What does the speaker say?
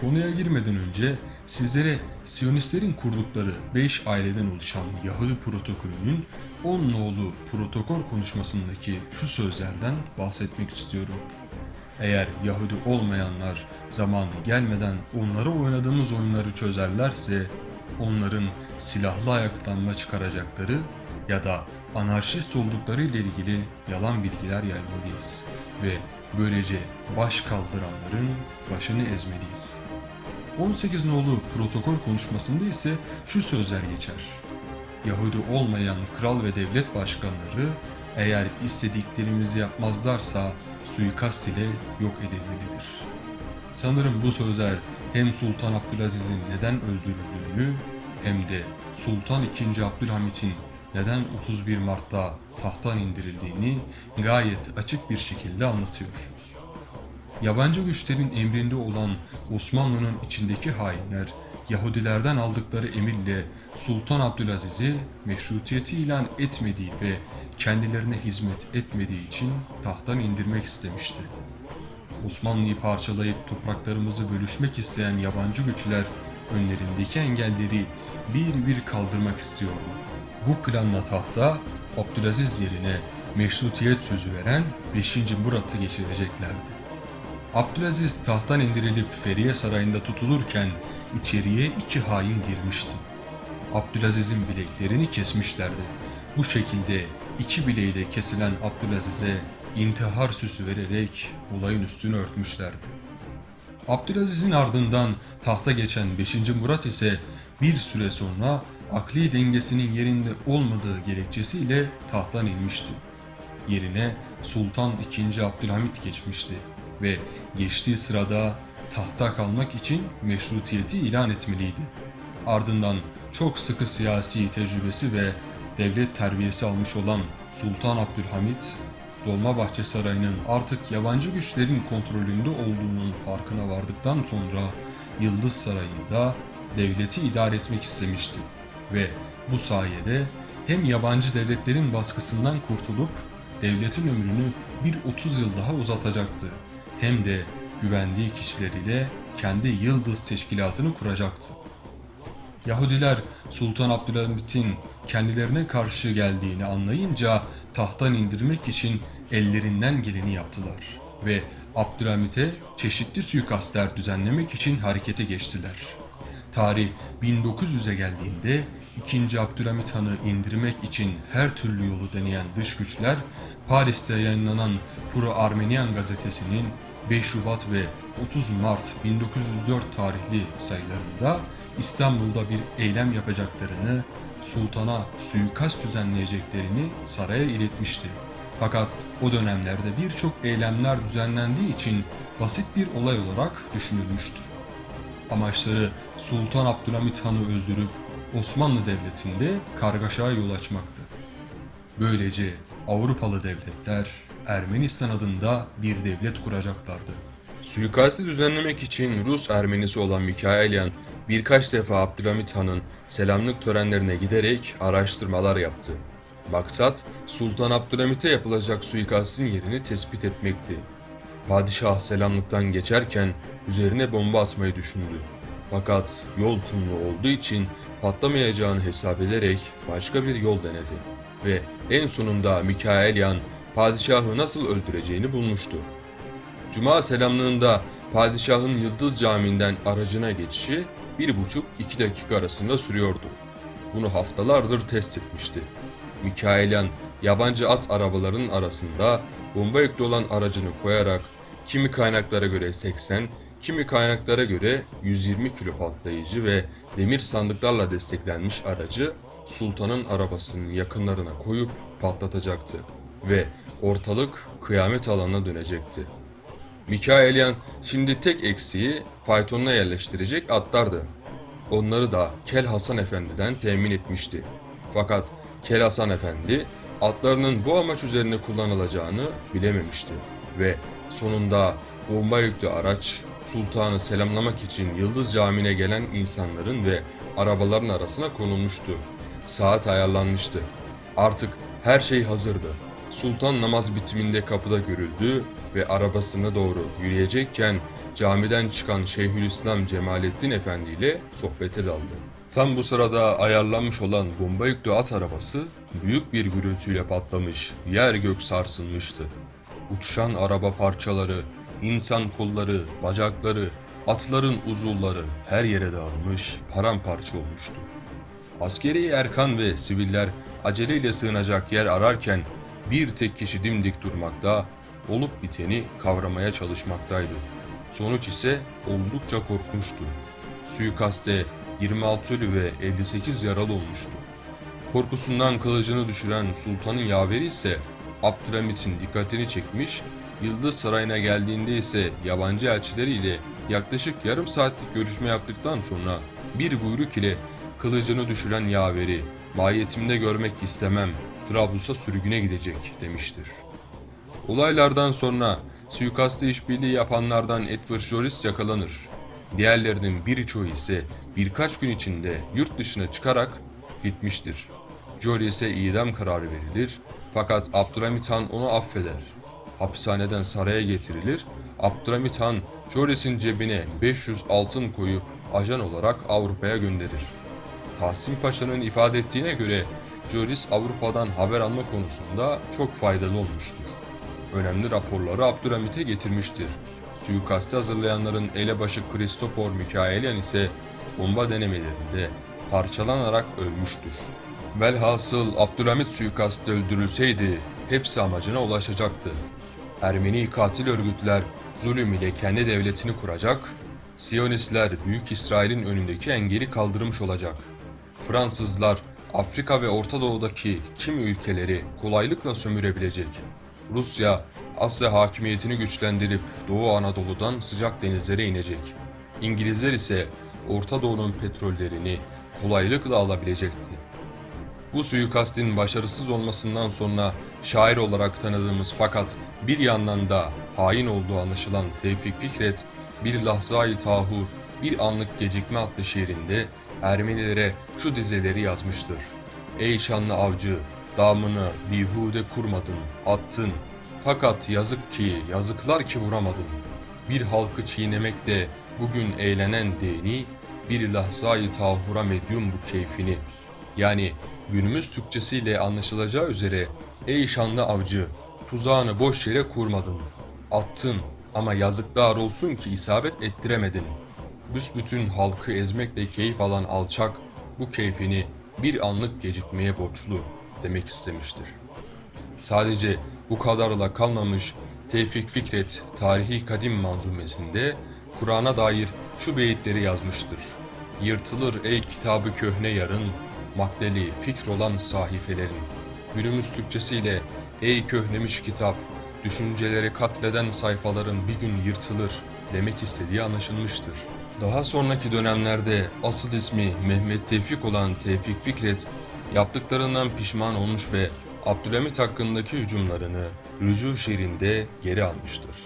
Konuya girmeden önce sizlere Siyonistlerin kurdukları 5 aileden oluşan Yahudi protokolünün 10 nolu protokol konuşmasındaki şu sözlerden bahsetmek istiyorum. Eğer Yahudi olmayanlar zamanı gelmeden onlara oynadığımız oyunları çözerlerse onların silahlı ayaklanma çıkaracakları ya da anarşist oldukları ile ilgili yalan bilgiler yaymalıyız ve böylece baş kaldıranların başını ezmeliyiz. 18 nolu protokol konuşmasında ise şu sözler geçer. Yahudi olmayan kral ve devlet başkanları eğer istediklerimizi yapmazlarsa suikast ile yok edilmelidir. Sanırım bu sözler hem Sultan Abdülaziz'in neden öldürüldüğünü hem de Sultan II. Abdülhamit'in neden 31 Mart'ta tahttan indirildiğini gayet açık bir şekilde anlatıyor. Yabancı güçlerin emrinde olan Osmanlı'nın içindeki hainler Yahudilerden aldıkları emirle Sultan Abdülaziz'i meşrutiyeti ilan etmediği ve kendilerine hizmet etmediği için tahttan indirmek istemişti. Osmanlı'yı parçalayıp topraklarımızı bölüşmek isteyen yabancı güçler önlerindeki engelleri bir bir kaldırmak istiyordu. Bu planla tahta Abdülaziz yerine meşrutiyet sözü veren 5. Murat'ı geçireceklerdi. Abdülaziz tahttan indirilip Feriye Sarayı'nda tutulurken içeriye iki hain girmişti. Abdülaziz'in bileklerini kesmişlerdi. Bu şekilde iki bileği de kesilen Abdülaziz'e intihar süsü vererek olayın üstünü örtmüşlerdi. Abdülaziz'in ardından tahta geçen 5. Murat ise bir süre sonra akli dengesinin yerinde olmadığı gerekçesiyle tahttan inmişti. Yerine Sultan II. Abdülhamit geçmişti ve geçtiği sırada tahta kalmak için meşrutiyeti ilan etmeliydi. Ardından çok sıkı siyasi tecrübesi ve devlet terbiyesi almış olan Sultan Abdülhamit, Dolmabahçe Sarayı'nın artık yabancı güçlerin kontrolünde olduğunun farkına vardıktan sonra Yıldız Sarayı'nda devleti idare etmek istemişti ve bu sayede hem yabancı devletlerin baskısından kurtulup devletin ömrünü bir 30 yıl daha uzatacaktı hem de güvendiği kişileriyle kendi Yıldız Teşkilatı'nı kuracaktı. Yahudiler Sultan Abdülhamit'in kendilerine karşı geldiğini anlayınca tahttan indirmek için ellerinden geleni yaptılar ve Abdülhamit'e çeşitli suikastler düzenlemek için harekete geçtiler. Tarih 1900'e geldiğinde 2. Abdülhamit Han'ı indirmek için her türlü yolu deneyen dış güçler Paris'te yayınlanan Pro Armenian gazetesinin 5 Şubat ve 30 Mart 1904 tarihli sayılarında İstanbul'da bir eylem yapacaklarını, sultana suikast düzenleyeceklerini saraya iletmişti. Fakat o dönemlerde birçok eylemler düzenlendiği için basit bir olay olarak düşünülmüştü. Amaçları Sultan Abdülhamit Han'ı öldürüp Osmanlı Devleti'nde kargaşaya yol açmaktı. Böylece Avrupalı devletler Ermenistan adında bir devlet kuracaklardı. Suikasti düzenlemek için Rus Ermenisi olan Mikaelyan birkaç defa Abdülhamit Han'ın selamlık törenlerine giderek araştırmalar yaptı. Maksat Sultan Abdülhamit'e yapılacak suikastin yerini tespit etmekti. Padişah selamlıktan geçerken üzerine bomba atmayı düşündü. Fakat yol kumlu olduğu için patlamayacağını hesap ederek başka bir yol denedi. Ve en sonunda Mikaelyan padişahı nasıl öldüreceğini bulmuştu. Cuma selamlığında padişahın Yıldız Camii'nden aracına geçişi bir buçuk iki dakika arasında sürüyordu. Bunu haftalardır test etmişti. Mikaelyan yabancı at arabalarının arasında bomba yüklü olan aracını koyarak kimi kaynaklara göre 80, kimi kaynaklara göre 120 kilo patlayıcı ve demir sandıklarla desteklenmiş aracı sultanın arabasının yakınlarına koyup patlatacaktı ve ortalık kıyamet alanına dönecekti. Mikaelyan şimdi tek eksiği faytonuna yerleştirecek atlardı. Onları da Kel Hasan Efendi'den temin etmişti. Fakat Kel Hasan Efendi atlarının bu amaç üzerine kullanılacağını bilememişti ve sonunda bomba yüklü araç sultanı selamlamak için Yıldız Camii'ne gelen insanların ve arabaların arasına konulmuştu. Saat ayarlanmıştı. Artık her şey hazırdı. Sultan namaz bitiminde kapıda görüldü ve arabasına doğru yürüyecekken camiden çıkan Şeyhülislam Cemalettin Efendi ile sohbete daldı. Tam bu sırada ayarlanmış olan bomba yüklü at arabası büyük bir gürültüyle patlamış, yer gök sarsılmıştı. Uçuşan araba parçaları, insan kolları, bacakları, atların uzuvları her yere dağılmış, paramparça olmuştu. Askeri erkan ve siviller aceleyle sığınacak yer ararken bir tek kişi dimdik durmakta, olup biteni kavramaya çalışmaktaydı. Sonuç ise oldukça korkunçtu. Suikaste 26 ölü ve 58 yaralı olmuştu. Korkusundan kılıcını düşüren sultanın yaveri ise Abdülhamit'in dikkatini çekmiş, Yıldız Sarayı'na geldiğinde ise yabancı elçileriyle yaklaşık yarım saatlik görüşme yaptıktan sonra bir buyruk ile kılıcını düşüren yaveri mahiyetimde görmek istemem, Trablus'a sürgüne gidecek demiştir. Olaylardan sonra suikastı işbirliği yapanlardan Edward Joris yakalanır. Diğerlerinin birçoğu ise birkaç gün içinde yurt dışına çıkarak gitmiştir. Joris'e idam kararı verilir fakat Abdülhamit Han onu affeder. Hapishaneden saraya getirilir. Abdülhamit Han Joris'in cebine 500 altın koyup ajan olarak Avrupa'ya gönderir. Tahsin Paşa'nın ifade ettiğine göre Joris Avrupa'dan haber alma konusunda çok faydalı olmuştur. Önemli raporları Abdülhamit'e getirmiştir. Suikastı hazırlayanların elebaşı Kristopor Mikaelyan ise bomba denemelerinde parçalanarak ölmüştür. Velhasıl Abdülhamit suikastı öldürülseydi hepsi amacına ulaşacaktı. Ermeni katil örgütler zulüm ile kendi devletini kuracak, Siyonistler Büyük İsrail'in önündeki engeli kaldırmış olacak. Fransızlar Afrika ve Orta Doğu'daki kimi ülkeleri kolaylıkla sömürebilecek. Rusya Asya hakimiyetini güçlendirip Doğu Anadolu'dan sıcak denizlere inecek. İngilizler ise Orta Doğu'nun petrollerini kolaylıkla alabilecekti. Bu suikastin başarısız olmasından sonra şair olarak tanıdığımız fakat bir yandan da hain olduğu anlaşılan Tevfik Fikret, bir lahzayı tahur, bir anlık gecikme adlı şiirinde Ermenilere şu dizeleri yazmıştır. Ey şanlı avcı, damını bihude kurmadın, attın. Fakat yazık ki, yazıklar ki vuramadın. Bir halkı çiğnemek de bugün eğlenen dini, bir lahzayı tahura medyum bu keyfini. Yani günümüz Türkçesiyle anlaşılacağı üzere ey şanlı avcı tuzağını boş yere kurmadın. Attın ama yazıklar olsun ki isabet ettiremedin. Büsbütün halkı ezmekle keyif alan alçak bu keyfini bir anlık gecikmeye borçlu demek istemiştir. Sadece bu kadarla kalmamış Tevfik Fikret Tarihi Kadim manzumesinde Kur'an'a dair şu beyitleri yazmıştır. Yırtılır ey kitabı köhne yarın, makdeli fikr olan sahifelerin. Günümüz Türkçesiyle ey köhnemiş kitap, düşünceleri katleden sayfaların bir gün yırtılır demek istediği anlaşılmıştır. Daha sonraki dönemlerde asıl ismi Mehmet Tevfik olan Tevfik Fikret yaptıklarından pişman olmuş ve Abdülhamit hakkındaki hücumlarını Rücu şiirinde geri almıştır.